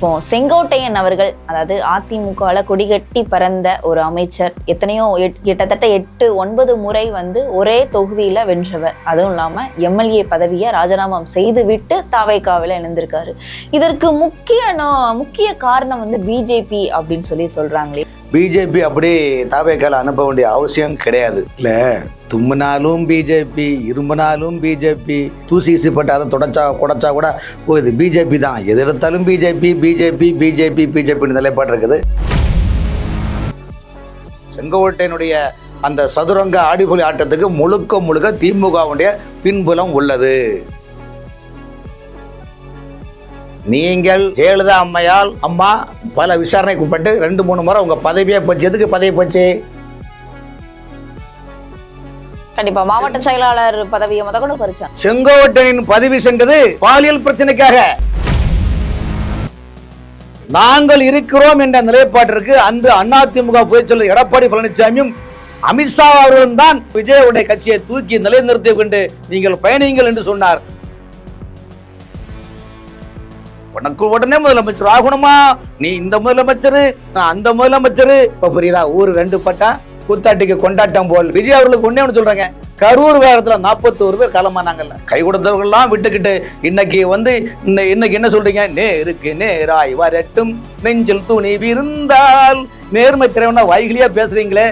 இப்போ செங்கோட்டையன் அவர்கள் அதாவது அதிமுகவில் கொடிகட்டி பறந்த ஒரு அமைச்சர் எத்தனையோ எட்- கிட்டத்தட்ட எட்டு ஒன்பது முறை வந்து ஒரே தொகுதியில் வென்றவர். அதுவும் இல்லாமல் எம்எல்ஏ பதவியை ராஜினாமா செய்து விட்டு தாவைக்காவில் இணைந்திருக்காரு. இதற்கு முக்கிய நோ- முக்கிய காரணம் வந்து பிஜேபி அப்படின்னு சொல்லி சொல்றாங்களே. பிஜேபி அப்படி தாவேக்கால அனுப்ப வேண்டிய அவசியம் கிடையாது. இல்லை. தும்முனாலும் பிஜேபி இரும்பினாலும் பிஜேபி தூசி ஈசிப்பட்டு அதை தொடச்சா குடைச்சா கூட ஓ இது பிஜேபி தான். எது எடுத்தாலும் பிஜேபி பிஜேபி பிஜேபி பிஜேபின்னு நிலைப்பாடு இருக்குது. செங்கோட்டையனுடைய அந்த சதுரங்க ஆடிபொலி ஆட்டத்துக்கு முழுக்க முழுக்க திமுகவுடைய பின்புலம் உள்ளது. நீங்கள் ஜெயலலிதா அம்மையால் அம்மா பல விசாரணைக்கு உட்பட்டு ரெண்டு மூணு முறை உங்க பதவியை போச்சு. எதுக்கு பதவி போச்சு? கண்டிப்பா. மாவட்ட செயலாளர் பதவியை முத கூட பறிச்சேன் செங்கோட்டையின் பதவி சென்றது பாலியல் பிரச்சனைக்காக. நாங்கள் இருக்கிறோம் என்ற நிலைப்பாட்டிற்கு அன்று அதிமுக பொதுச்செயலர் எடப்பாடி பழனிசாமியும் அமித்ஷா அவர்களும் தான் விஜயவுடைய கட்சியை தூக்கி நிலைநிறுத்திக் கொண்டு நீங்கள் பயணியுங்கள் என்று சொன்னார். உனக்கு உடனே முதலமைச்சர் ஆகணுமா? நீ இந்த முதலமைச்சர் நான் அந்த முதலமைச்சர். இப்ப புரியுதா? ஊர் ரெண்டு பட்டா. கூத்தாட்டிக்கு கொண்டாட்டம் போல். விஜய் அவர்களுக்கு ஒன்னே ஒன்று சொல்றாங்க. கரூர் வேகத்தில் நாற்பத்தோரு பேர் காலமானாங்கல்ல கை கொடுத்தவர்கள்லாம் விட்டுக்கிட்டு இன்னைக்கு வந்து இன்னைக்கு என்ன சொல்றீங்க? நேருக்கு நேராய் வரட்டும். நெஞ்சில் துணி விருந்தால். நேர்மை திறவனா வாய்கிலியா பேசுறீங்களே.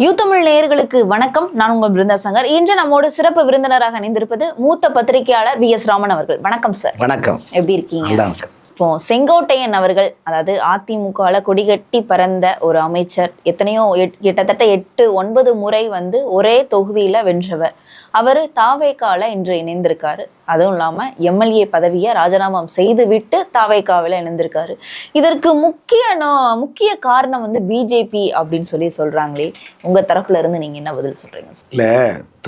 யூ தமிழ் நேயர்களுக்கு வணக்கம். நான் உங்கள் பிருந்தா சங்கர் இன்று நம்மோடு சிறப்பு விருந்தினராக இணைந்திருப்பது மூத்த பத்திரிகையாளர் வி. எஸ். ராமன் அவர்கள். வணக்கம் சார் வணக்கம். எப்படி இருக்கீங்க. இப்போ செங்கோட்டையன் அவர்கள் அதாவது அதிமுகவில் கொடிகட்டி பறந்த ஒரு அமைச்சர் எத்தனையோ எட்- கிட்டத்தட்ட எட்டு ஒன்பது முறை வந்து ஒரே தொகுதியில் வென்றவர். அவர் தாவேக்கால இன்று இணைந்திருக்காரு. அதுவும் இல்லாமல் எம்எல்ஏ பதவியை ராஜினாமா செய்து விட்டு தாவேக்காவில் இணைந்திருக்காரு. இதற்கு முக்கிய முக்கிய காரணம் வந்து பிஜேபி அப்படின்னு சொல்லி சொல்றாங்களே உங்க தரப்புல இருந்து நீங்க என்ன பதில் சொல்றீங்க இல்லை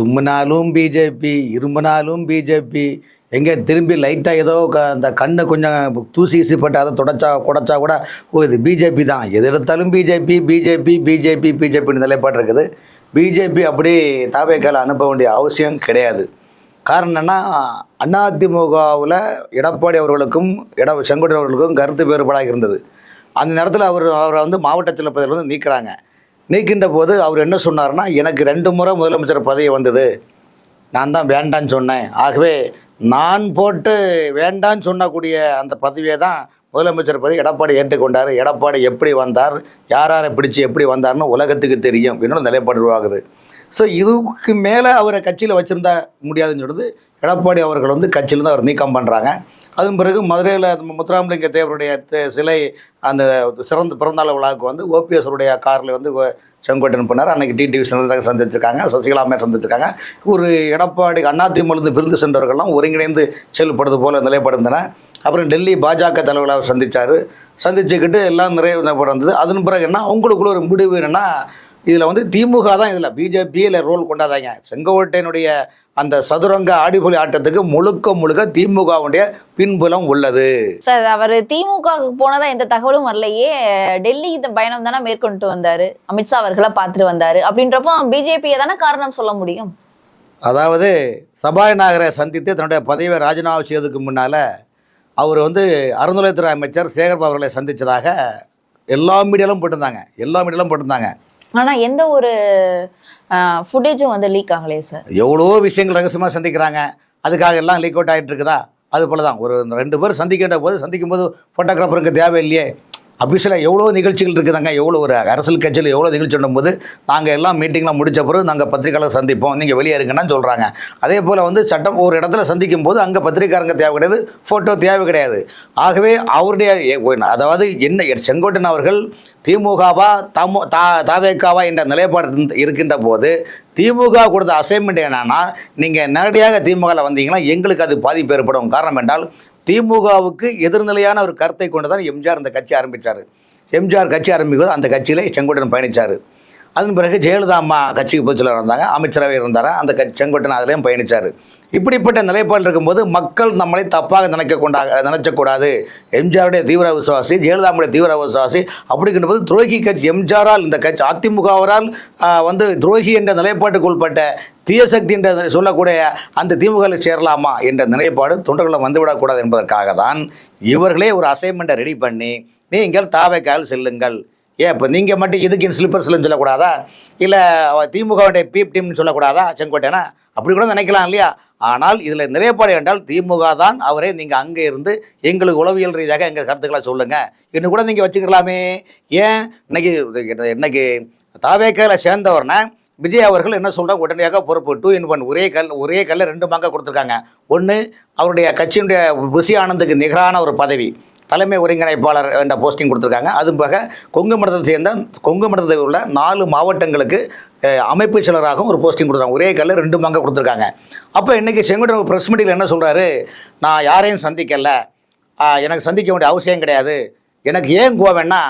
தும்முனாலும் பிஜேபி இரும்பினாலும் பிஜேபி எங்கே திரும்பி லைட்டாக ஏதோ க அந்த கண்ணை கொஞ்சம் தூசி ஈசிப்பட்டு அதை தொடச்சா குடைச்சா கூட ஓ இது பிஜேபி தான். எது எடுத்தாலும் பிஜேபி பிஜேபி பிஜேபி பிஜேபின்னு நிலைப்பாடு இருக்குது பிஜேபி அப்படி தாவேக்கால அனுப்ப வேண்டிய அவசியம் கிடையாது. காரணம் என்னன்னா அதிமுகவில் எடப்பாடி அவர்களுக்கும் எட செங்கோட்டையன் அவர்களுக்கும் கருத்து வேறுபாடாக இருந்தது. அந்த நேரத்தில் அவர் அவரை வந்து மாவட்ட சில பதவியில் வந்து நீக்கிறாங்க. நீக்கின்ற போது அவர் என்ன சொன்னார்னா எனக்கு ரெண்டு முறை முதலமைச்சர் பதவி வந்தது. நான் தான் வேண்டான்னு சொன்னேன். ஆகவே நான் போட்டு வேண்டான்னு சொன்னக்கூடிய அந்த பதவியை தான் முதலமைச்சர் பதவி எடப்பாடி ஏற்றுக்கொண்டார். எடப்பாடி எப்படி வந்தார்? யார் யாரை பிடிச்சு எப்படி வந்தார்னு உலகத்துக்கு தெரியும். அப்படின்னு நிலைப்பாடு உருவாகுது. ஸோ இதுக்கு மேலே அவரை கட்சியில் வச்சுருந்தா முடியாதுன்னு சொல்லுது எடப்பாடி அவர்கள் வந்து கட்சியிலேருந்து அவர் நீக்கம் பண்ணுறாங்க அதன் பிறகு மதுரையில் முத்துராமலிங்க தேவருடைய சிலை அந்த சிறந்த பிறந்தநாள் விழாவுக்கு வந்து ஓபிஎஸ் உடைய காரில் வந்து செங்கோட்டன் பண்ணார். அன்றைக்கி டிடிவி சந்திரசேகர் சந்திச்சிருக்காங்க. சசிகலா அம்மையார் சந்திச்சிருக்காங்க. ஒரு எடப்பாடி அதிமுகலேருந்து பிரிந்து சென்றவர்கள்லாம் ஒருங்கிணைந்து செயல்படுறது போல நிலைப்படுந்தன அப்புறம் டெல்லி பாஜக தலைவர்களாக சந்திச்சார். சந்திச்சுக்கிட்டு எல்லாம் நிறைவு நடந்தது? அதன் பிறகு என்ன? அவங்களுக்குள்ள ஒரு முடிவு என்னன்னா இதில் வந்து திமுக தான் இதில் பிஜேபியில் ரோல் கொண்டாதாங்க. செங்கோட்டையனுடைய அந்த சதுரங்க ஆடிபொலி ஆட்டத்துக்கு முழுக்க முழுக்க திமுகவுடைய பின்புலம் உள்ளது. சார் அவர் திமுக போனதா எந்த தகவலும் வரலையே. டெல்லி இந்த பயணம் தானே மேற்கொண்டு வந்தாரு. அமித்ஷா அவர்களை பார்த்துட்டு வந்தாரு. அப்படின்றப்போ பிஜேபியை தானே காரணம் சொல்ல முடியும்? அதாவது சபாநாயகரை சந்தித்து தன்னுடைய பதவியை ராஜினாமா செய்வதற்கு முன்னால் அவர் வந்து அறநிலையத்துறை அமைச்சர் சேகர்பாபு அவர்களை சந்தித்ததாக எல்லா மீடியாலும் போட்டிருந்தாங்க. எல்லா மீடியாலும் போட்டிருந்தாங்க. ஆனா எந்த ஒரு ஃபுட்டேஜும் வந்து லீக் ஆகலையே சார் எவ்வளோ விஷயங்கள் ரகசியமாக சந்திக்கிறாங்க. அதுக்காக எல்லாம் லீக் அவுட் ஆகிட்டு இருக்குதா? அது போல தான் ஒரு ரெண்டு பேர் சந்திக்கின்ற போது சந்திக்கும் போது ஃபோட்டோகிராஃபருக்கு தேவையில்லையே. அபிஷியலாக எவ்வளோ நிகழ்ச்சிகள் இருக்குதாங்க. எவ்வளோ ஒரு அரசியல் கட்சியில் எவ்வளோ நிகழ்ச்சி போது நாங்கள் எல்லாம் மீட்டிங்லாம் முடித்த பிறகு நாங்கள் பத்திரிக்கையாளர் சந்திப்போம். நீங்கள் வெளியே இருங்கன்னு சொல்கிறாங்க அதே போல் வந்து சட்டம் ஒரு இடத்துல சந்திக்கும் போது அங்கே பத்திரிக்காரங்க தேவை கிடையாது ஃபோட்டோ தேவை கிடையாது. ஆகவே அவருடைய அதாவது என்ன செங்கோட்டன் அவர்கள் திமுகவா தமு தா தாவேக்காவா என்ற நிலைப்பாடு இருக்கின்ற போது திமுக கொடுத்த அசைன்மெண்ட் என்னன்னா நீங்கள் நேரடியாக திமுகவில் வந்தீங்கன்னா எங்களுக்கு அது பாதிப்பு ஏற்படும். காரணம் என்றால் திமுகவுக்கு எதிர்நிலையான ஒரு கருத்தை கொண்டு தான் எம்ஜிஆர் அந்த கட்சி ஆரம்பித்தார் எம்ஜிஆர் கட்சி ஆரம்பிக்கும் அந்த கட்சியில் செங்கோட்டன் பயணித்தார் அதன் பிறகு ஜெயலலிதா அம்மா கட்சிக்கு பொதுச்செயலாளர் இருந்தாங்க அமைச்சரவை இருந்தார் அந்த கட்சி செங்கோட்டன் அதுலேயும் பயணித்தார் இப்படிப்பட்ட நிலைப்பாடு இருக்கும்போது மக்கள் நம்மளை தப்பாக நினைக்க கொண்டாக நினைச்சக்கூடாது. எம்ஜிஆருடைய தீவிர விசுவாசி ஜெயலலிதாவுடைய தீவிர விசுவாசி அப்படிங்கிற போது துரோகி கட்சி எம்ஜிஆரால் இந்த கட்சி அதிமுகவரால் வந்து துரோகி என்ற நிலைப்பாட்டுக்கு உள்பட்ட தீயசக்தி என்ற சொல்லக்கூடிய அந்த திமுகவில் சேரலாமா என்ற நிலைப்பாடு தொண்டர்களை வந்துவிடக்கூடாது என்பதற்காக தான் இவர்களே ஒரு அசைன்மெண்ட்டை ரெடி பண்ணி நீங்கள் தாவைக்கால் செல்லுங்கள். ஏன் இப்போ நீங்கள் மட்டும் இதுக்கு ஸ்லிப்பர்ஸ்லன்னு சொல்லக்கூடாதா? இல்லை திமுகவுடைய பீப் டீம்னு சொல்லக்கூடாதா? செங்கோட்டைனா அப்படி கூட நினைக்கலாம் இல்லையா ஆனால் இதில் நிலைப்பாடு என்றால் திமுக தான் அவரே நீங்கள் அங்கே இருந்து எங்களுக்கு உளவியல் ரீதியாக எங்கள் கருத்துக்களை சொல்லுங்கள் இன்னும் கூட நீங்கள் வச்சுக்கலாமே ஏன் இன்னைக்கு இன்னைக்கு தாவேக்கையில் சேர்ந்தவர்னா விஜய் அவர்கள் என்ன சொல்கிறாங்க உடனடியாக பொறுப்பு டூ இன் ஒன் ஒரே கல் ஒரே கல்ல ரெண்டு மாங்க கொடுத்துருக்காங்க ஒன்று அவருடைய கட்சியினுடைய புசி ஆனந்துக்கு நிகரான ஒரு பதவி தலைமை ஒருங்கிணைப்பாளர் என்ற போஸ்டிங் கொடுத்துருக்காங்க. அது போக கொங்கு மண்டலத்தை சேர்ந்த கொங்கு மண்டலத்தில் உள்ள நாலு மாவட்டங்களுக்கு அமைப்பு செயலராகவும் ஒரு போஸ்டிங் கொடுத்துருக்காங்க. ஒரே கல்ல ரெண்டு மாங்க கொடுத்துருக்காங்க. அப்போ இன்றைக்கி செங்குடன் ப்ரெஸ் மீட்டில் என்ன சொல்கிறாரு நான் யாரையும் சந்திக்கலை. எனக்கு சந்திக்க வேண்டிய அவசியம் கிடையாது. எனக்கு ஏன் கோவம்னா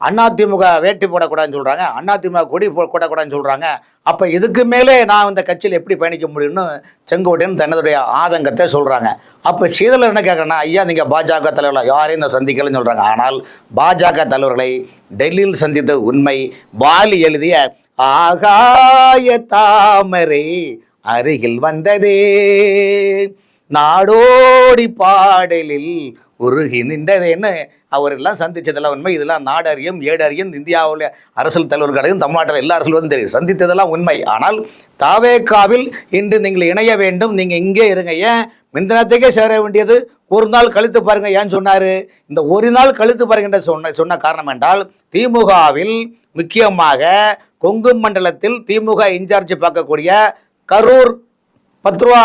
அதிமுக வேட்டி போடக்கூடாதுன்னு சொல்கிறாங்க அதிமுக கொடி போ- போடக்கூடாதுன்னு சொல்கிறாங்க அப்போ இதுக்கு மேலே நான் இந்த கட்சியில் எப்படி பயணிக்க முடியும்னு செங்கோட்டையன் தன்னுடைய ஆதங்கத்தை சொல்கிறாங்க அப்போ சீதலர் என்ன கேட்குறேன்னா ஐயா நீங்கள் பாஜக தலைவர்கள்? யாரையும் இந்த சந்திக்கலைன்னு சொல்கிறாங்க ஆனால் பாஜக தலைவர்களை டெல்லியில் சந்தித்த உண்மை வாலி எழுதிய ஆகாய தாமரை அருகில் வந்ததே. நாடோடி பாடலில் ஒரு உருகி என்ன? அவரெல்லாம் சந்தித்ததெல்லாம் உண்மை. இதெல்லாம் நாடறியும் ஏடறியும் இந்தியாவில் அரசியல் தலைவர்களையும் தமிழ்நாட்டில் எல்லா அரசியலும் தெரியும். சந்தித்ததெல்லாம் உண்மை. ஆனால் தாவேக்காவில் இன்று நீங்கள் இணைய வேண்டும். நீங்கள் இங்கே இருங்க. ஏன்? மிந்தனத்துக்கே சேர வேண்டியது ஒரு நாள் கழித்து பாருங்க. ஏன் சொன்னார்? இந்த ஒரு நாள் கழித்து பாருங்க என்று சொன்ன சொன்ன காரணம் என்றால் திமுகவில் முக்கியமாக கொங்கு மண்டலத்தில் திமுக இன்சார்ஜ் பார்க்கக்கூடிய கரூர் பத்து ரூபா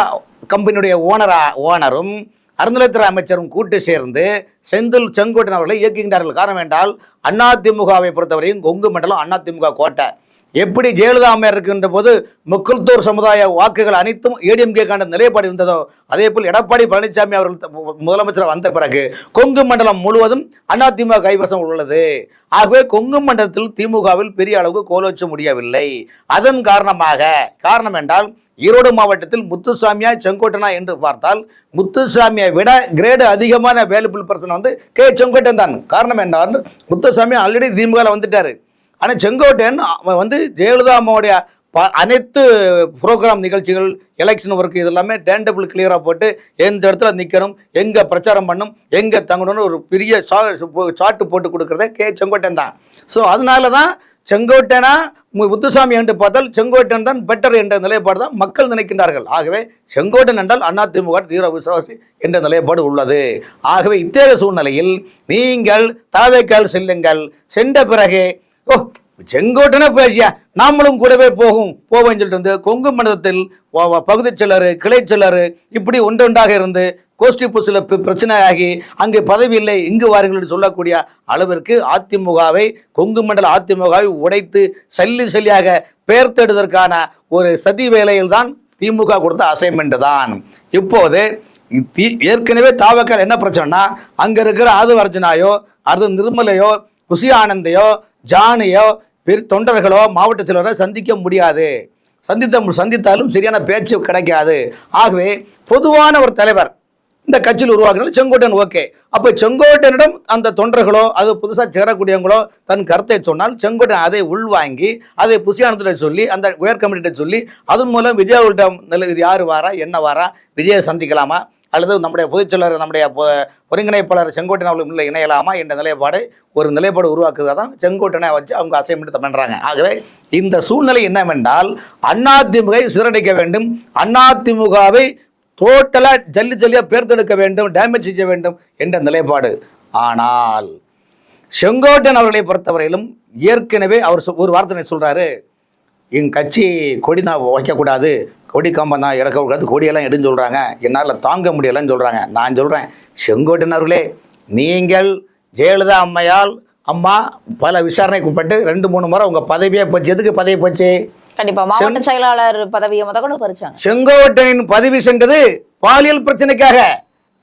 கம்பெனியுடைய ஓனரா ஓனரும் அறநிலையத்துறை அமைச்சரும் கூட்டு சேர்ந்து செந்தில் செங்கோட்டன் அவர்களை இயக்குகின்றார்கள். காரணம் என்றால் அதிமுகவை பொறுத்தவரையும் கொங்கு மண்டலம் அதிமுக கோட்டை. எப்படி ஜெயலலிதா அம்மையார் இருக்கின்ற போது முக்குல்தூர் சமுதாய வாக்குகள் அனைத்தும் ஏடிஎம்கே நிலைப்பாடு இருந்ததோ அதே போல் எடப்பாடி பழனிசாமி அவர்கள் முதலமைச்சர் வந்த பிறகு கொங்கு மண்டலம் முழுவதும் அதிமுக கைவசம் உள்ளது. ஆகவே கொங்கு மண்டலத்தில் திமுகவில் பெரிய அளவுக்கு கோலோச்ச முடியவில்லை. அதன் காரணமாக காரணம் என்றால் ஈரோடு மாவட்டத்தில் முத்துசாமியா செங்கோட்டனா என்று பார்த்தால் முத்துசாமியை விட கிரேடு அதிகமான வேலுபிள் பர்சன் வந்து கே. செங்கோட்டன் தான். காரணம் என்றால் முத்துசாமி ஆல்ரெடி திமுகவில் வந்துட்டார். ஆனால் செங்கோட்டன் அவன் வந்து ஜெயலலிதா அம்மாவுடைய ப அனைத்து ப்ரோக்ராம் நிகழ்ச்சிகள் எலெக்ஷன் ஒர்க் இதெல்லாமே டேண்டபிள் கிளியராக போட்டு எந்த இடத்துல நிற்கணும் எங்கே பிரச்சாரம் பண்ணணும் எங்கே தங்கணும்னு ஒரு பெரிய சாட்டு போட்டு கொடுக்குறதே கே. செங்கோட்டன் தான். ஸோ அதனால தான் செங்கோட்டையனா முத்துசாமி என்று பார்த்தால் செங்கோட்டன் தான் பெட்டர் என்ற நிலைப்பாடு தான் மக்கள் நினைக்கின்றார்கள். ஆகவே செங்கோட்டன் என்றால் அதிமுக தீவிர விசுவாசி என்ற நிலைப்பாடு உள்ளது. ஆகவே இத்தகைய சூழ்நிலையில் நீங்கள் தாவேக்கால் செல்லுங்கள். சென்ற பிறகு ஓ செங்கோட்டனே பேசியா? நாமளும் கூடவே போகும். போவோம்னு சொல்லிட்டு வந்து கொங்கு மண்டலத்தில் பகுதி வ- கிளை செயலர் இப்படி ஒன்றொன்றாக இருந்து கோஷ்டி புசில பிரச்சனையாகி அங்கே பதவி இல்லை இங்கு வாருங்கள் என்று சொல்லக்கூடிய அளவிற்கு அதிமுகவை கொங்கு மண்டல அதிமுகவை உடைத்து சல்லி சல்லியாக பெயர்த்தெடுவதற்கான ஒரு சதி வேலையில் தான் திமுக கொடுத்த அசைன்மெண்ட் தான். இப்போது ஏற்கனவே தாவக்கால் என்ன பிரச்சனைனா அங்கே இருக்கிற ஆதுவர்ஜனாயோ அது நிர்மலையோ குஷி ஆனந்தையோ ஜானியோ பெரு தொண்டர்களோ மாவட்ட செயலரோ சந்திக்க முடியாது. சந்தித்த சந்தித்தாலும் சரியான பேச்சு கிடைக்காது. ஆகவே பொதுவான ஒரு தலைவர் இந்த கட்சியில் உருவாக்குறது செங்கோட்டன் ஓகே. அப்போ செங்கோட்டனிடம் அந்த தொண்டர்களோ அது புதுசாக சேரக்கூடியவங்களோ தன் கருத்தை சொன்னால் செங்கோட்டன் அதை உள்வாங்கி அதை புசியானத்திட்ட சொல்லி அந்த உயர் கமிட்டிகிட்ட சொல்லி அதன் மூலம் விஜயாவிட்ட நில இது யார் வாரா என்ன வாரா விஜயை சந்திக்கலாமா? அல்லது நம்முடைய பொதுச்செயலர் நம்முடைய பொ- ஒருங்கிணைப்பாளர் செங்கோட்டன் அவர்களுக்கு இணையலாமா? என்ற நிலைப்பாடு ஒரு நிலைப்பாடு உருவாக்குறதா தான் செங்கோட்டனை வச்சு அவங்க அசைன்மெண்ட் பண்ணுறாங்க ஆகவே இந்த சூழ்நிலை என்னவென்றால் அதிமுகவை சிறடிக்க வேண்டும். அதிமுகவை டோட்டலாக ஜல்லி ஜல்லியாக பேர்த்தெடுக்க வேண்டும் டேமேஜ் செய்ய வேண்டும் என்ற நிலைப்பாடு. ஆனால் செங்கோட்டன் அவர்களை பொறுத்தவரையிலும் ஏற்கனவே அவர் ஒரு வார்த்தை சொல்கிறாரு என் கட்சி கொடி தான் வைக்கக்கூடாது கொடி கம்பம் தான் இறக்கக்கூடாது கொடியெல்லாம் எடுன்னு சொல்கிறாங்க என்னால் தாங்க முடியலைன்னு சொல்கிறாங்க நான் சொல்கிறேன் செங்கோட்டன் அவர்களே நீங்கள் ஜெயலலிதா அம்மையால் அம்மா பல விசாரணைக்குட்பட்டு ரெண்டு மூணு முறை உங்கள் பதவியே போச்சு. எதுக்கு பதவி போச்சு? கண்டிப்பா. மாவட்ட செயலாளர் பதவியை முத கூட பறிச்சாங்க. செங்கோட்டையின் பதவி சென்றது பாலியல் பிரச்சனைக்காக.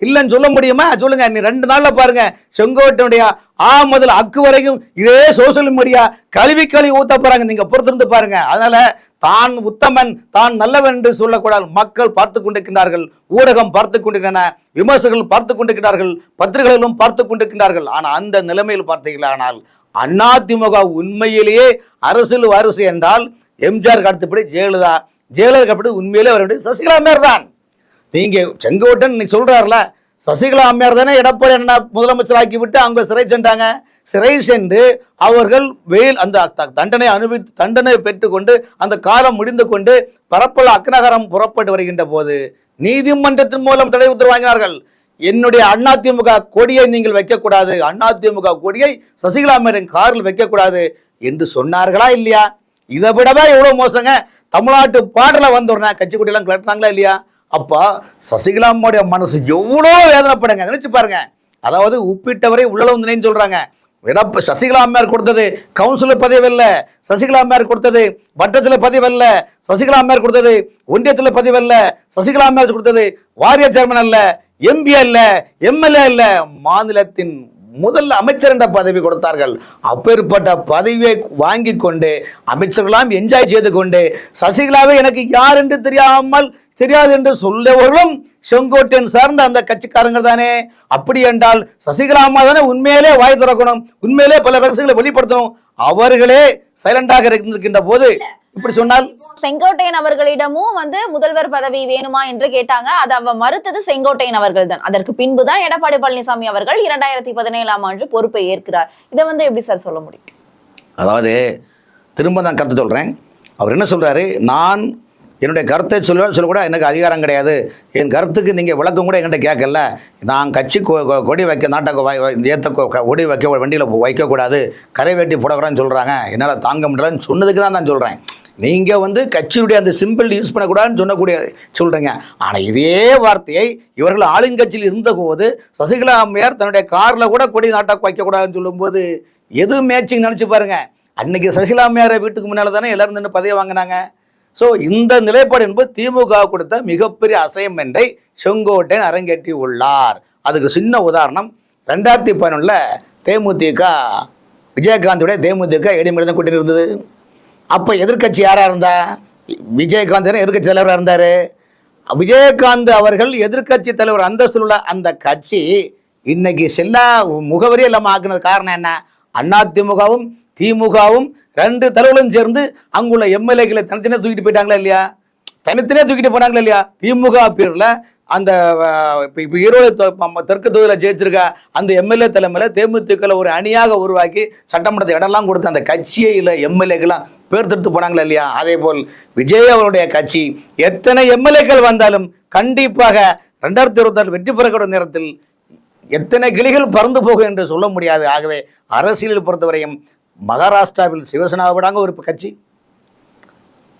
இல்லைன்னு சொல்ல முடியுமா? சொல்லுங்க நீ ரெண்டு நாள்ல பாருங்க. செங்கோட்டையுடைய ஆ முதல் அக்கு வரைக்கும் இதே சோசியல் மீடியா கழுவி கழுவி ஊத்த போறாங்க. நீங்க பொறுத்திருந்து பாருங்க. அதனால தான் உத்தமன் தான் நல்லவன் என்று சொல்லக்கூடாது. மக்கள் பார்த்து கொண்டிருக்கின்றார்கள். ஊடகம் பார்த்து கொண்டிருக்கின்றன. விமர்சகர்கள் பார்த்து கொண்டிருக்கிறார்கள் பத்திரிகைகளும் பார்த்து கொண்டிருக்கின்றார்கள். ஆனால் அந்த நிலைமையில் பார்த்தீர்களானால் அதிமுக உண்மையிலேயே அரசியல் வாரிசு என்றால் எம்ஜிஆர் அடுத்தபடி ஜெயலலிதா ஜெயலலிதா கப்படி உண்மையிலே வர வேண்டியது சசிகலா அம்மையார் தான். நீங்கள் செங்கோட்டன் இன்னைக்கு சொல்கிறாருல சசிகலா அம்மையார் தானே எடப்பாடி அண்ணா முதலமைச்சர் ஆக்கி விட்டு அவங்க சிறை சென்றாங்க. சிறை சென்று அவர்கள் வெயில் அந்த தண்டனை அனுபவித்து தண்டனை பெற்றுக்கொண்டு அந்த காலம் முடிந்து கொண்டு பரப்பல் அக்னகரம் புறப்பட்டு வருகின்ற போது நீதிமன்றத்தின் மூலம் தடை உத்தரவு வாங்கினார்கள் என்னுடைய அதிமுக கொடியை நீங்கள் வைக்கக்கூடாது. அதிமுக கொடியை சசிகலா அம்மையாரின் காரில் வைக்கக்கூடாது என்று சொன்னார்களா இல்லையா? இதை விடவே எவ்வளவு மோசங்க. தமிழ்நாட்டு பாடல வந்தோடனே கட்சி குட்டியெல்லாம் கிளட்டுறாங்களா இல்லையா? அப்பா சசிகலா அம்மாவுடைய மனசு எவ்வளோ வேதனைப்படுங்க. நினைச்சு பாருங்க. அதாவது உப்பிட்டவரை உள்ளளவு வந்து சொல்றாங்க. விடப்ப சசிகலா அம்மையார் கொடுத்தது கவுன்சிலர் பதவி அல்ல சசிகலா அம்மையார் கொடுத்தது வட்டத்தில் பதவி அல்ல சசிகலா அம்மையார் கொடுத்தது ஒன்றியத்தில் பதவி அல்ல சசிகலா அம்மையார் கொடுத்தது வாரிய சேர்மன் அல்ல எம்பி அல்ல எம்எல்ஏ அல்ல. மாநிலத்தின் முதல் அமைச்சர் என்ற பதவி கொடுத்தார்கள். அப்பேற்பட்ட பதவியை வாங்கி கொண்டு அமைச்சர்களாம் என்ஜாய் செய்து கொண்டு சசிகலாவை எனக்கு யார் என்று தெரியாமல் தெரியாது என்று சொல்லவர்களும் செங்கோட்டையன் சார்ந்த அந்த கட்சிக்காரங்க தானே. அப்படி என்றால் சசிகலா அம்மா தானே உண்மையிலே வாய் திறக்கணும் உண்மையிலே பல ரகசியங்களை வெளிப்படுத்தணும். அவர்களே சைலண்டாக இருக்கின்ற போது இப்படி சொன்னால்? செங்கோட்டையன் அவர்களிடமும் வந்து முதல்வர் பதவி வேணுமா என்று கேட்டாங்க. அதை அவ மறுத்தது செங்கோட்டையன் அவர்கள் தான் அதற்கு பின்புதான் எடப்பாடி பழனிசாமி அவர்கள் இரண்டாயிரத்தி பதினேழாம் ஆண்டு பொறுப்பை ஏற்கிறார். இதை வந்து எப்படி சார் சொல்ல முடியும்? அதாவது திரும்ப நான் கருத்து சொல்கிறேன் அவர் என்ன சொல்றாரு? நான் என்னுடைய கருத்தை சொல்ல சொல்லக்கூட எனக்கு அதிகாரம் கிடையாது. என் கருத்துக்கு நீங்கள் விளக்கம் கூட என்கிட்ட கேட்கல. நான் கட்சி கொ- கொடி வைக்க நாட்டை ஏற்ற கொடி வைக்க வண்டியில் வைக்கக்கூடாது. கரை வெட்டி போடக்கூடாதுன்னு சொல்கிறாங்க என்னால் தாங்க முடியலன்னு சொன்னதுக்கு தான் நான் சொல்கிறேன் நீங்கள் வந்து கட்சியுடைய அந்த சிம்பிள் யூஸ் பண்ணக்கூடாதுன்னு சொன்னக்கூடிய சொல்கிறீங்க ஆனால் இதே வார்த்தையை இவர்கள் ஆளுங்கட்சியில் இருந்தபோது சசிகலா அம்மையார் தன்னுடைய காரில் கூட கொடி நாட்டாக வைக்கக்கூடாதுன்னு சொல்லும்போது எது மேட்சிங் நினச்சி பாருங்க. அன்றைக்கி சசிகலா அம்மையாரை வீட்டுக்கு முன்னால் தானே எல்லாரும் நின்று பதவி வாங்கினாங்க. ஸோ இந்த நிலைப்பாடு என்பது திமுக கொடுத்த மிகப்பெரிய அசைன்மெண்ட்டை செங்கோட்டையன் அரங்கேற்றி உள்ளார். அதுக்கு சின்ன உதாரணம் ரெண்டாயிரத்தி பதினொன்றில் தேமுதிக விஜயகாந்தியுடைய தேமுதிக இடைமேல கூட்டணி இருந்தது. அப்போ எதிர்க்கட்சி யாராக இருந்தா? விஜயகாந்த் எதிர்கட்சி தலைவராக இருந்தார். விஜயகாந்த் அவர்கள் எதிர்க்கட்சி தலைவர் அந்தஸ்தில் உள்ள அந்த கட்சி இன்னைக்கு செல்லா முகவரி இல்லாமல் ஆக்குனது காரணம் என்ன? அதிமுகவும் திமுகவும் ரெண்டு தலைவர்களும் சேர்ந்து அங்குள்ள எம்எல்ஏக்களை தனித்தனியாக தூக்கிட்டு போயிட்டாங்களா இல்லையா? தனித்தனியாக தூக்கிட்டு போனாங்களா இல்லையா? திமுக பேரில் அந்த இப்போ இப்போ ஈரோடு ம- தெற்கு தொகுதியில் ஜெயிச்சிருக்க அந்த எம்எல்ஏ தலைமையில் தேமுதிகல ஒரு அணியாக உருவாக்கி சட்டமன்றத்தை இடம்லாம் கொடுத்த அந்த கட்சியே இல்லை எம்எல்ஏக்கெல்லாம் பேர் தடுத்து போனாங்களா இல்லையா? அதே போல் விஜய் அவருடைய கட்சி எத்தனை எம்எல்ஏக்கள் வந்தாலும் கண்டிப்பாக ரெண்டாயிரத்தி இருபத்தாறு வெற்றி பெறக்கூடிய நேரத்தில் எத்தனை கிளிகள் பறந்து போகும் என்று சொல்ல முடியாது. ஆகவே அரசியலில் பொறுத்தவரையும் மகாராஷ்டிராவில் சிவசேனாவை விடாங்க ஒரு கட்சி.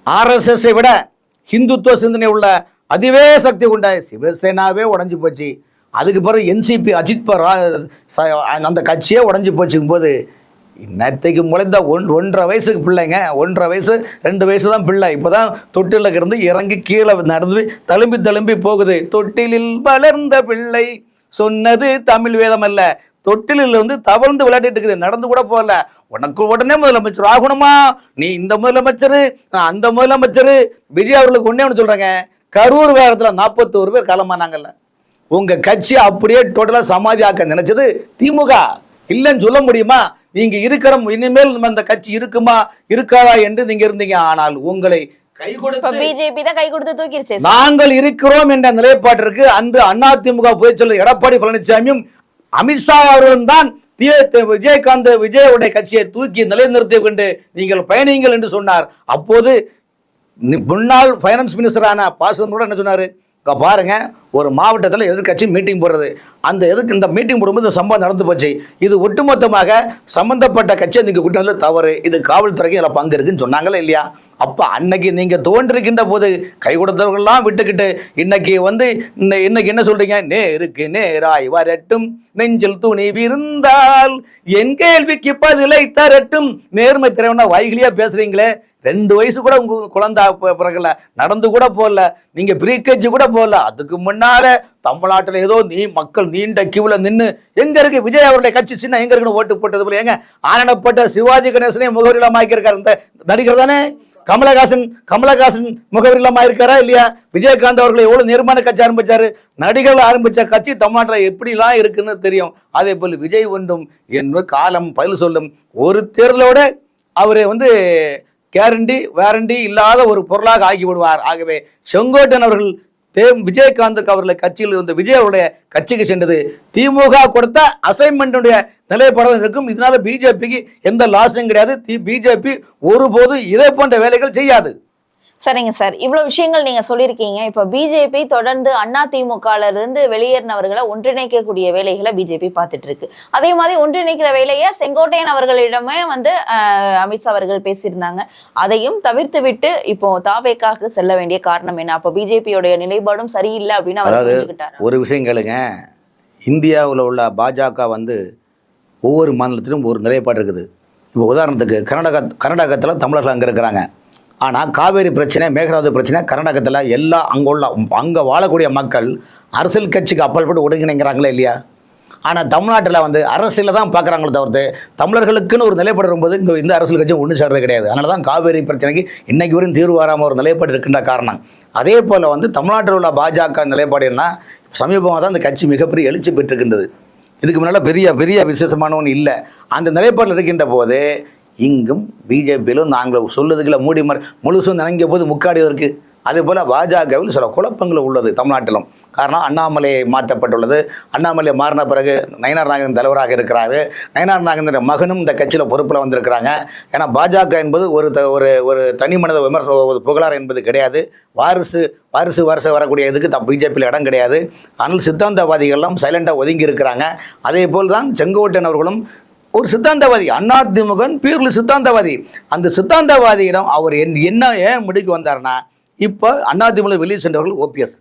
ஆர்எஸ்எஸ்ஸை விட ஹிந்துத்துவ சிந்தனை உள்ள அதுவே சக்தி கொண்ட சிவசேனாவே உடஞ்சி போச்சு. அதுக்கு பிறகு என்சிபி அஜித் அந்த கட்சியே உடஞ்சி போச்சுங்கும்போது இன்னத்தைக்கு முளைந்த ஒன் ஒன்றரை வயசுக்கு பிள்ளைங்க. ஒன்றரை வயசு ரெண்டு வயசு தான் பிள்ளை. இப்போ தான் தொட்டிலில் இருந்து இறங்கி கீழே நடந்து தழும்பி தழும்பி போகுது. தொட்டிலில் வளர்ந்த பிள்ளை சொன்னது தமிழ் வேதம் அல்ல. தொட்டிலில் வந்து தவழ்ந்து விளையாடிட்டு இருக்குது. நடந்து கூட போகல. உனக்கு உடனே முதலமைச்சர் ஆகணுமா? நீ இந்த முதலமைச்சர் நான் அந்த முதலமைச்சர். விஜய் அவர்களுக்கு ஒன்றே ஒன்று சொல்கிறேங்க கரூர் வேகத்தில் நாற்பத்தோரு பேர் காலமானாங்கல்ல உங்க கட்சி அப்படியே டோட்டலா சமாதி ஆக்க நினைச்சது திமுக. இல்லைன்னு சொல்ல முடியுமா? நீங்க இருக்கிற இனிமேல் நம்ம அந்த கட்சி இருக்குமா? இருக்காதா என்று நீங்க இருந்தீங்க. ஆனால் உங்களை கை கொடுத்து. நாங்கள் இருக்கிறோம் என்ற நிலைப்பாட்டிற்கு அன்று அதிமுக பொதுச் செயலர் எடப்பாடி பழனிசாமியும் அமித்ஷா அவர்களும் தான் விஜயகாந்த் விஜயுடைய கட்சியை தூக்கி நிலைநிறுத்திக் கொண்டு நீங்கள் பயணியுங்கள் என்று சொன்னார். அப்போது முன்னாள் ஃபைனான்ஸ் மினிஸ்டரான பாசுவன் கூட என்ன சொன்னார்? இங்க பாருங்க ஒரு மாவட்டத்தில் எதிர்க்கட்சி மீட்டிங் போடுறது. அந்த எதிர்க்கு இந்த மீட்டிங் போடும்போது சம்பவம் நடந்து போச்சு. இது ஒட்டுமொத்தமாக சம்பந்தப்பட்ட கட்சியை நீங்கள் கூட்டினது தவறு. இது காவல்துறைக்கு இதில் பங்கு இருக்குன்னு சொன்னாங்களே இல்லையா? அப்போ அன்னைக்கு நீங்கள் தோன்றிருக்கின்ற போது கை கொடுத்தவர்கள்லாம் விட்டுக்கிட்டு இன்னைக்கு வந்து இன்னைக்கு என்ன சொல்றீங்க? நேருக்கு நேராய் வரட்டும். நெஞ்சில் துணிவு இருந்தால் என் கேள்விக்கு பதிலை தரட்டும். நேர்மை திறவனா வாய்களியா பேசுறீங்களே? ரெண்டு வயசு கூட உங்க குழந்தை பிறகுல நடந்து கூட போகல. நீங்க பிரீகேஜி கூட போகல. அதுக்கு முன்னால தமிழ்நாட்டில் ஏதோ நீ மக்கள் நீண்ட கியூல நின்று எங்க இருக்கு? விஜய் அவருடைய கட்சி சின்ன எங்க இருக்குன்னு ஓட்டு போட்டது போல. எங்க ஆனப்பட்ட சிவாஜி கணேசனே முகவரியில ஆக்கியிருக்காரு. இந்த நடிகர் தானே? கமலஹாசன் கமலஹாசன் முகவரிலமா இருக்காரா இல்லையா? விஜயகாந்த் அவர்களை எவ்வளவு நிர்மாண கட்சி ஆரம்பிச்சாரு? நடிகர்கள் ஆரம்பிச்ச கட்சி தமிழ்நாட்டில் எப்படிலாம் இருக்குன்னு தெரியும். அதே போல் விஜய் ஒன்றும் என்று காலம் பதில் சொல்லும் ஒரு தேர்தலோட அவரை வந்து கேரண்டி வேரண்டி இல்லாத ஒரு பொருளாக ஆகிவிடுவார். ஆகவே செங்கோட்டன் அவர்கள் தே விஜயகாந்துக்கு அவர்களை கட்சியில் இருந்த விஜய் அவருடைய கட்சிக்கு சென்றது. திமுக கொடுத்த அசைன்மெண்ட்டுடைய நிலைப்பாடு இருக்கும் இதனால பிஜேபிக்கு எந்த லாஸும் கிடையாது. பிஜேபி ஒருபோதும் இதே போன்ற வேலைகள் செய்யாது. சரிங்க சார். இவ்வளவு விஷயங்கள் நீங்க சொல்லியிருக்கீங்க. இப்ப பிஜேபி தொடர்ந்து அண்ணா திமுகல இருந்து வெளியேறினவர்களை ஒன்றிணைக்கக்கூடிய வேலைகளை பிஜேபி பார்த்துட்டு இருக்கு அதே மாதிரி ஒன்றிணைக்கிற வேலையை செங்கோட்டையன் அவர்களிடமே வந்து அமித்ஷா அவர்கள் பேசியிருந்தாங்க. அதையும் தவிர்த்து விட்டு இப்போ தாவேக்காக செல்ல வேண்டிய காரணம் என்ன? அப்ப பிஜேபியோடைய நிலைப்பாடும் சரியில்லை அப்படின்னு அவர் புரிஞ்சுக்கிட்டாரு? ஒரு விஷயம் கேளுங்க. இந்தியாவில் உள்ள பாஜக வந்து ஒவ்வொரு மாநிலத்திலும் ஒரு நிலைப்பாடு இருக்குது. இப்போ உதாரணத்துக்கு கர்நாடகா கர்நாடகத்தில் தமிழர்கள் அங்கே இருக்கிறாங்க. ஆனால் காவேரி பிரச்சனை மேகதாது பிரச்சனை கர்நாடகத்தில் எல்லா அங்கே உள்ள அங்கே வாழக்கூடிய மக்கள் அரசியல் கட்சிக்கு அப்பாற்பட்டு ஒருங்கிணைங்கிறாங்களே இல்லையா? ஆனால் தமிழ்நாட்டில் வந்து அரசியலில் தான் பார்க்குறாங்களே தவிர்த்து தமிழர்களுக்குன்னு ஒரு நிலைப்பாடு வரும்போது இங்கே இந்த அரசியல் கட்சியும் ஒன்றும் சேர்றது கிடையாது. அதனால தான் காவேரி பிரச்சனைக்கு இன்றைக்கு வரையும் தீர்வு வராமல் ஒரு நிலைப்பாடு இருக்கின்ற காரணம். அதே போல் வந்து தமிழ்நாட்டில் உள்ள பாஜக நிலைப்பாடு என்ன? சமீபமாக தான் இந்த கட்சி மிகப்பெரிய எழுச்சி பெற்றிருக்கின்றது. இதுக்கு முன்னால் பெரிய பெரிய விசேஷமான ஒன்று இல்லை. அந்த நிலைப்பாட்டில் இருக்கின்ற போது இங்கும் பிஜேபியிலும் நாங்கள் சொல்லுறதுக்குள்ள மூடி மற முழுசும் நினைங்கிய போது முக்காடியதற்கு அதே போல் பாஜகவில் சில குழப்பங்கள் உள்ளது தமிழ்நாட்டிலும். காரணம் அண்ணாமலை மாற்றப்பட்டுள்ளது. அண்ணாமலை மாறின பிறகு நயனார் நாகேந்திரன் தலைவராக இருக்கிறாரு. நயனார் நாகேந்திரன் மகனும் இந்த கட்சியில் பொறுப்பில் வந்திருக்கிறாங்க. ஏன்னா பாஜக என்பது ஒரு த ஒரு ஒரு தனி மனித விமர்சன ஒரு புகழார் என்பது கிடையாது. வாரிசு வாரிசு வாரிசு வரக்கூடிய இதுக்கு த பிஜேபியில் இடம் கிடையாது. ஆனால் சித்தாந்தவாதிகள்லாம் சைலண்டாக ஒதுங்கி இருக்கிறாங்க. அதே போல் தான் செங்கோட்டன் அவர்களும் ஒரு சித்தாந்தவாதி அதிமுகன் பியூர்லி சித்தாந்தவாதி. அந்த சித்தாந்தவாதியிடம் அவர் என் என்ன ஏன் முடிக்கு வந்தார்னா இப்போ அதிமுக வெளியே சென்றவர்கள் ஓபிஎஸ்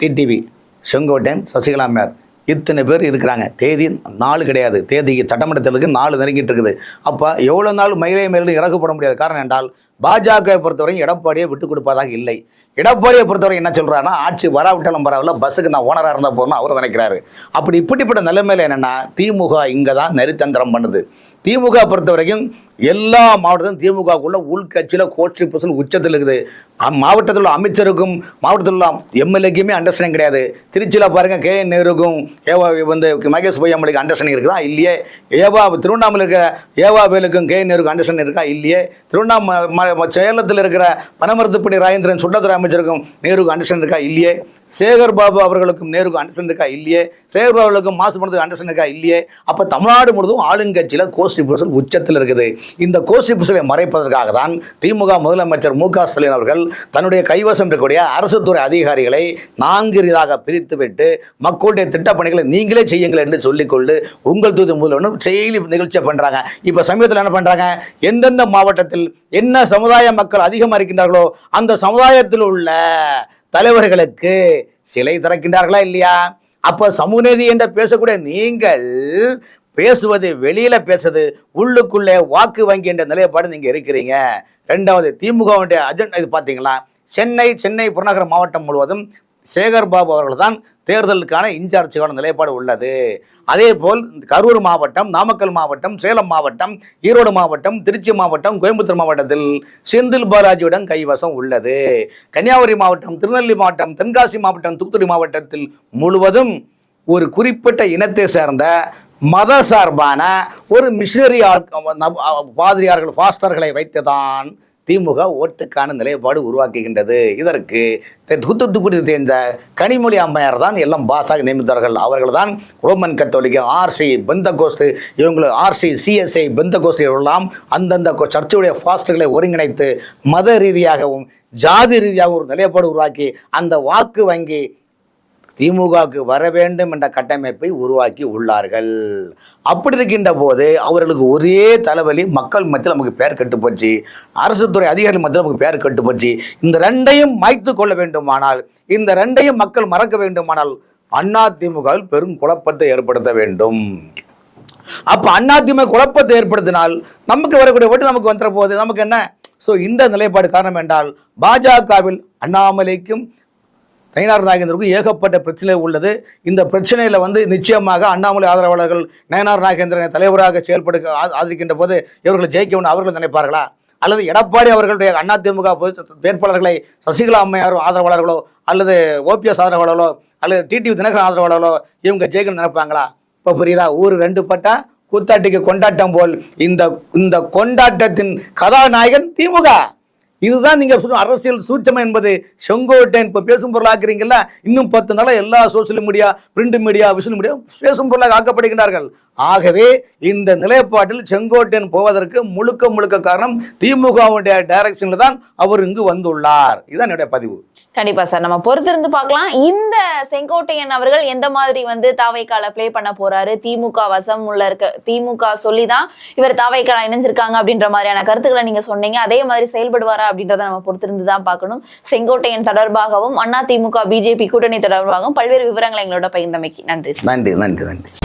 டிடிவி செங்கோட்டையன் சசிகலா மேர் இத்தனை பேர் இருக்கிறாங்க. தேதி நாலு கிடையாது. தேதிக்கு சட்டமன்றத்திற்கு நாலு நெருங்கிட்டு இருக்குது. அப்போ எவ்வளோ நாள் மயிலை மேலும் இறக்கப்பட முடியாத. முடியாது காரணம் என்றால் பாஜகவை பொறுத்தவரையும் எடப்பாடியை விட்டு கொடுப்பதாக இல்லை. எடப்பாடியை பொறுத்தவரை என்ன சொல்கிறான்னா ஆட்சி வராவிட்டாலும் பரவாயில்ல பஸ்ஸுக்கு நான் ஓனராக இருந்தால் போகணும் அவர் நினைக்கிறாரு. அப்படி இப்படிப்பட்ட நிலைமையில் என்னென்னா திமுக இங்கே தான் நெறித்தந்திரம் பண்ணுது. திமுக பொறுத்த வரைக்கும் எல்லா மாவட்டத்திலும் திமுகவுக்குள்ள உள்கட்சியில் கோட்சி புசல் உச்சத்தில் இருக்குது. மாவட்டத்தில் உள்ள அமைச்சருக்கும் மாவட்டத்தில் உள்ள எம்எல்ஏக்குமே அண்டர்ஸ்டாண்டிங் கிடையாது. திருச்சியில் பாருங்க கே என் நேருக்கும் ஏவா வந்து மகேஷ் பொய்யாமலுக்கு அண்டர்ஸ்டாண்டிங் இருக்குதா? இல்லையே. ஏவா திருவண்ணாமலை இருக்கிற ஏவா வேலுக்கும் கே நேருக்கும் நேருக்கு அண்டர்ஸ்டாண்டிங் இருக்கா? இல்லையே. திருவண்ணாமலை சேலத்தில் இருக்கிற பனமரத்துப்படி ராஜேந்திரன் சுட்டத்துறை அமைச்சருக்கும் நேருக்கு அண்டர்ஸ்டாண்டிங் இருக்கா? இல்லையே. சேகர் பாபு அவர்களுக்கும் நேருக்கும் அண்டர்ஸ்டன் இருக்கா இல்லையே. சேகர் பாபு அவர்களுக்கும் மாசு பணத்துக்கு அண்டர்ஸ்டன் இருக்கா இல்லையே. அப்போ தமிழ்நாடு முழுவதும் ஆளுங்கட்சியில் கோஷ்டி புசல் உச்சத்தில் இருக்குது. இந்த கோஷ்டி புசலை மறைப்பதற்காக தான் திமுக முதலமைச்சர் மு க ஸ்டாலின் அவர்கள் தன்னுடைய கைவசம் இருக்கக்கூடிய அரசு துறை அதிகாரிகளை நான்கு இதாக பிரித்துவிட்டு மக்களுடைய திட்டப்பணிகளை நீங்களே செய்யுங்கள் என்று சொல்லிக்கொண்டு உங்கள் தூது முதல்வனும் செயலி நிகழ்ச்சியை பண்ணுறாங்க இப்போ சமீபத்தில் என்ன பண்ணுறாங்க எந்தெந்த மாவட்டத்தில் என்ன சமுதாய மக்கள் அதிகமாக இருக்கின்றார்களோ அந்த சமுதாயத்தில் உள்ள தலைவர்களுக்கு சிலை திறக்கின்றார்களா இல்லையா? அப்போ சமூக நீதி என்று பேசக்கூடிய நீங்கள் பேசுவது வெளியில பேசுறது உள்ளுக்குள்ளே வாக்கு வங்கி என்ற நிலைப்பாடு நீங்க இருக்கிறீங்க. ரெண்டாவது திமுகவுடைய அஜெண்டா இது பார்த்தீங்களா? சென்னை சென்னை புறநகர் மாவட்டம் முழுவதும் சேகர் பாபு அவர்கள் தான் தேர்தலுக்கான இன்சார்ஜுக்கான நிலைப்பாடு உள்ளது. அதே போல் கரூர் மாவட்டம் நாமக்கல் மாவட்டம் சேலம் மாவட்டம் ஈரோடு மாவட்டம் திருச்சி மாவட்டம் கோயம்புத்தூர் மாவட்டத்தில் செந்தில் பாலாஜியுடன் கைவசம் உள்ளது. கன்னியாகுமரி மாவட்டம் திருநெல்வேலி மாவட்டம் தென்காசி மாவட்டம் தூத்துக்குடி மாவட்டத்தில் முழுவதும் ஒரு குறிப்பிட்ட இனத்தை சேர்ந்த மத சார்பான ஒரு மிஷினரி பாதிரியார்கள் பாஸ்டர்களை வைத்துதான் திமுக ஓட்டுக்கான நிலைப்பாடு உருவாக்குகின்றது. இதற்கு தெ- தூத்துக்குடி சேர்ந்த கனிமொழி அம்மையார் தான் எல்லாம் பாஸாக நியமித்தார்கள். அவர்கள் தான் ரோமன் கத்தோலிக்க ஆர்சி பெந்த கோஸ்து இவங்களை ஆர்சி சிஎஸ்ஐ பெந்த கோஸ்து எல்லாம் அந்தந்த கொ- சர்ச்சுடைய ஃபாஸ்டர்களை ஒருங்கிணைத்து மத ரீதியாகவும் ஜாதி ரீதியாகவும் ஒரு நிலைப்பாடு உருவாக்கி அந்த வாக்கு வங்கி திமுகவுக்கு வர வேண்டும் என்ற கட்டமைப்பை உருவாக்கி உள்ளார்கள். அப்படி இருக்கின்ற போது அவர்களுக்கு ஒரே தலைவலி மக்கள் மத்தியில் நமக்கு பெயர் கெட்டு போச்சு. அரசு துறை அதிகாரிகள் மத்தியில் நமக்கு பெயர் கெட்டு போச்சு. இந்த ரெண்டையும் மாய்த்து கொள்ள வேண்டுமானால் இந்த ரெண்டையும் மக்கள் மறக்க வேண்டுமானால் அண்ணா பெரும் குழப்பத்தை ஏற்படுத்த வேண்டும். அப்ப அதிமுக குழப்பத்தை ஏற்படுத்தினால் நமக்கு வரக்கூடிய ஓட்டு நமக்கு வந்துட போகுது நமக்கு என்ன? ஸோ இந்த நிலைப்பாடு காரணம் என்றால் பாஜகவில் அண்ணாமலைக்கும் நயனார் நாகேந்திரனுக்கும் ஏகப்பட்ட பிரச்சனை உள்ளது. இந்த பிரச்சனையில் வந்து நிச்சயமாக அண்ணாமலை ஆதரவாளர்கள் நயனார் நாகேந்திரனை தலைவராக செயல்படுக்க ஆதரிக்கின்ற போது இவர்களை ஜெயிக்கணும் அவர்கள் நினைப்பார்களா? அல்லது எடப்பாடி அவர்களுடைய அதிமுக பொது வேட்பாளர்களை சசிகலா அம்மையாரும் ஆதரவாளர்களோ அல்லது ஓபிஎஸ் ஆதரவாளர்களோ அல்லது டிடிவி தினகரன் ஆதரவாளர்களோ இவங்க ஜெயிக்கணும் நினைப்பாங்களா? இப்போ புரியுதா? ஊர் ரெண்டு பட்டா கூத்தாட்டிக்கு கொண்டாட்டம் போல் இந்த இந்த கொண்டாட்டத்தின் கதாநாயகன் திமுக. இதுதான் நீங்கள் சொல்லணும் அரசியல் சூட்சம் என்பது. செங்கோட்டையன் இப்போ பேசும் பொருளாக்குறீங்களா இன்னும் பத்து நாளாக எல்லா social media print media visual media பேசும் பொருளாக ஆக்கப்படுகின்றார்கள். ஆகவே இந்த நிலைப்பாட்டில் செங்கோட்டையன் போவதற்கு முழுக்க முழுக்க காரணம் திமுகவுடைய டைரக்ஷன்ல தான் அவர் இங்கு வந்துள்ளார். இதுதான் என்னுடைய பதிவு. கண்டிப்பா சார். நம்ம பொறுத்திருந்து பார்க்கலாம். இந்த செங்கோட்டையன் அவர்கள் எந்த மாதிரி வந்து தாவைக்கால ப்ளே பண்ண போறாரு? திமுக வசம் உள்ள இருக்க திமுக சொல்லி தான் இவர் தாவைக்கால இணைஞ்சிருக்காங்க அப்படின்ற மாதிரியான கருத்துக்களை நீங்க சொன்னீங்க. அதே மாதிரி செயல்படுவாரா அப்படின்றத நம்ம பொறுத்திருந்து தான் பார்க்கணும். செங்கோட்டையன் தொடர்பாகவும் அண்ணா திமுக பிஜேபி கூட்டணி தொடர்பாகவும் பல்வேறு விவரங்களை எங்களோட பகிர்ந்தமைக்கு நன்றி நன்றி நன்றி நன்றி.